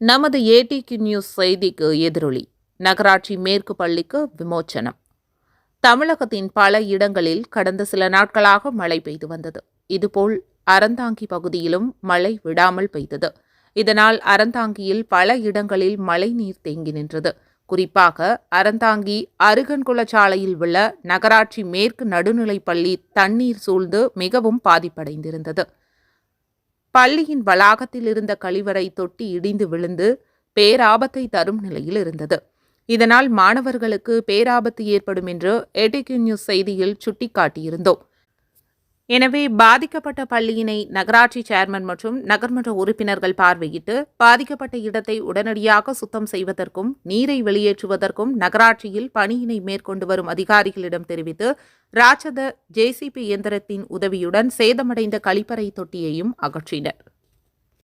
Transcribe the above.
நமது ஏடிக்கு நியூஸ் செய்திக்கு எதிரொலி. நகராட்சி மேற்கு பள்ளிக்கு விமோச்சனம் தமிழகத்தின் பல இடங்களில் கடந்த சில நாட்களாக மழை பெய்து வந்தது. இதுபோல் அறந்தாங்கி பகுதியிலும் மழை விடாமல் பெய்தது. இதனால் அறந்தாங்கியில் பல இடங்களில் மழை நீர் தேங்கி நின்றது. குறிப்பாக அறந்தாங்கி அருகன்குளச்சாலையில் உள்ள நகராட்சி மேற்கு நடுநிலைப்பள்ளி தண்ணீர் சூழ்ந்து மிகவும் பாதிப்படைந்திருந்தது. பள்ளியின் வளாகத்தில் இருந்த கழிவறை தொட்டி இடிந்து விழுந்து பேராபத்தை தரும் நிலையில் இருந்தது. இதனால் மாணவர்களுக்கு பேராபத்து ஏற்படும் என்று ஏடிக்யூ நியூஸ் செய்தியில் சுட்டிக்காட்டியிருந்தோம். எனவே பாதிக்கப்பட்ட பள்ளியினை நகராட்சி சேர்மன் மற்றும் நகர்மன்ற உறுப்பினர்கள் பார்வையிட்டு பாதிக்கப்பட்ட இடத்தை உடனடியாக சுத்தம் செய்வதற்கும் நீரை வெளியேற்றுவதற்கும் நகராட்சியில் பணியினை மேற்கொண்டு வரும் அதிகாரிகளிடம் தெரிவித்து ராட்சத ஜேசிபி இயந்திரத்தின் உதவியுடன் சேதமடைந்த கழிப்பறை தொட்டியையும் அகற்றினர்.